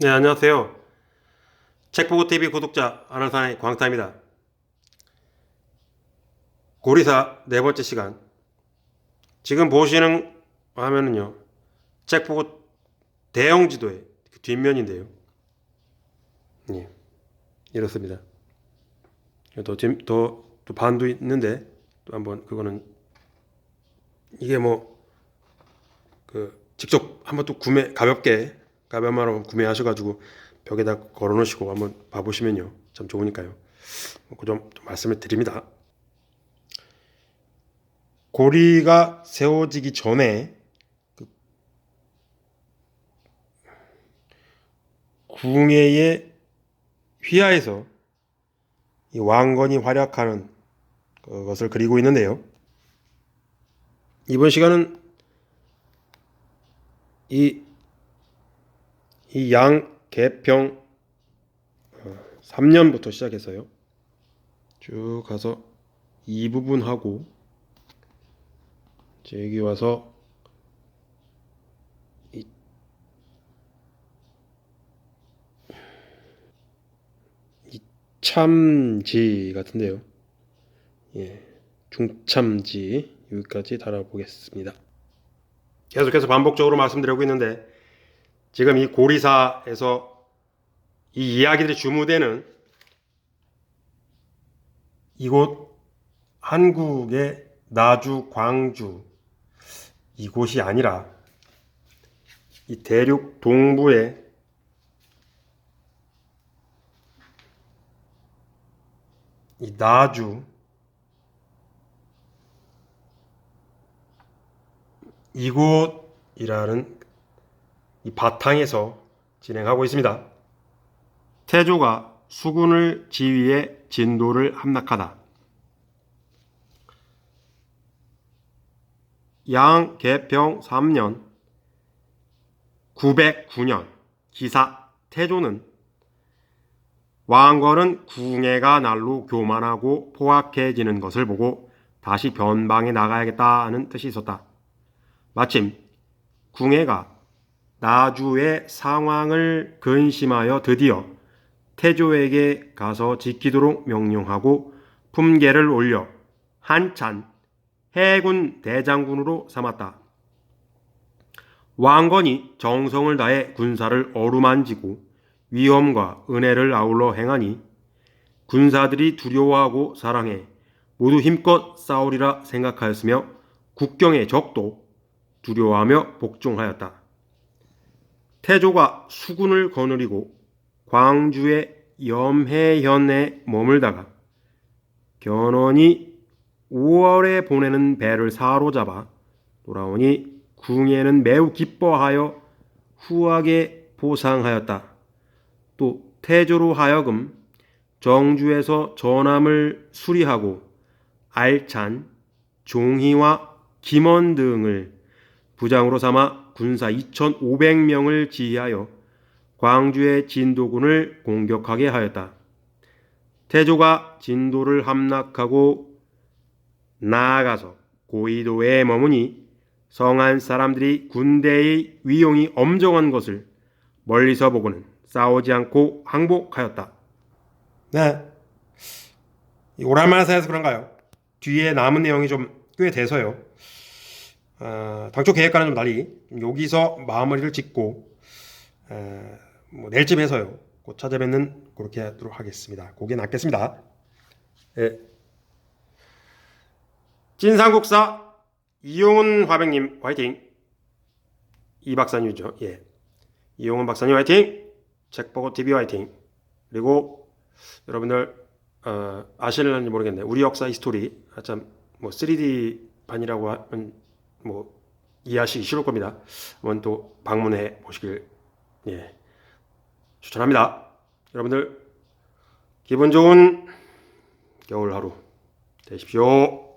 네, 안녕하세요. 책보고TV 구독자 아나사의 광타입니다. 고리사 네 번째 시간. 지금 보시는 화면은요, 책보고 대형 지도의 그 뒷면인데요. 예, 이렇습니다. 더, 뒷- 더, 또 반도 있는데, 또 한번 그거는, 이게 뭐, 그, 직접 한번 또 구매, 가볍게, 가볍만 구매하셔가지고 벽에다 걸어 놓으시고 한번 봐보시면요. 참 좋으니까요. 그점 말씀을 드립니다. 고리가 세워지기 전에 그 궁예의 휘하에서 이 왕건이 활약하는 그것을 그리고 있는데요. 이번 시간은 이, 이 양 개평 3년부터 시작해서요. 쭉 가서 이 부분 하고 이제 여기 와서 이, 이 참지 같은데요. 예, 중참지 여기까지 달아보겠습니다. 계속해서 반복적으로 말씀드리고 있는데 지금 이 고리사에서 이 이야기들이 주무되는 이곳 한국의 나주 광주 이곳이 아니라 이 대륙 동부의 이 나주 이곳이라는 이 바탕에서 진행하고 있습니다. 태조가 수군을 지휘해 진도를 함락하다. 양 개평 3년 909년 기사 태조는 왕건은 궁예가 날로 교만하고 포악해지는 것을 보고 다시 변방에 나가야겠다는 뜻이 있었다. 마침 궁예가 나주의 상황을 근심하여 드디어 태조에게 가서 지키도록 명령하고 품계를 올려 한찬 해군 대장군으로 삼았다. 왕건이 정성을 다해 군사를 어루만지고 위엄과 은혜를 아울러 행하니 군사들이 두려워하고 사랑해 모두 힘껏 싸우리라 생각하였으며 국경의 적도 두려워하며 복종하였다. 태조가 수군을 거느리고 광주의 염해현에 머물다가 견훤이 5월에 보내는 배를 사로잡아 돌아오니 궁예는 매우 기뻐하여 후하게 보상하였다. 또 태조로 하여금 정주에서 전함을 수리하고 알찬, 종희와 김원 등을 부장으로 삼아 군사 2,500명을 지휘하여 광주의 진도군을 공격하게 하였다. 태조가 진도를 함락하고 나아가서 고이도에 머무니 성한 사람들이 군대의 위용이 엄정한 것을 멀리서 보고는 싸우지 않고 항복하였다. 네. 사서 그런가요? 뒤에 남은 내용이 좀 꽤 돼서요. 어, 당초 계획과는 좀 달리 여기서 마무리를 짓고 에, 뭐 내일쯤 해서요. 곧 찾아뵙는 그렇게 하도록 하겠습니다. 고개 낫겠습니다. 예. 진상국사 이용훈 화백님 화이팅. 이 박사님이죠. 예. 이용훈 박사님 화이팅. 책보고 TV 화이팅. 그리고 여러분들 어, 아실는지 모르겠네. 우리 역사 히스토리 참뭐 3D 판이라고 하면 뭐 이해하시기 쉬울 겁니다. 한번 또 방문해 보시길 예, 추천합니다. 여러분들 기분 좋은 겨울 하루 되십시오.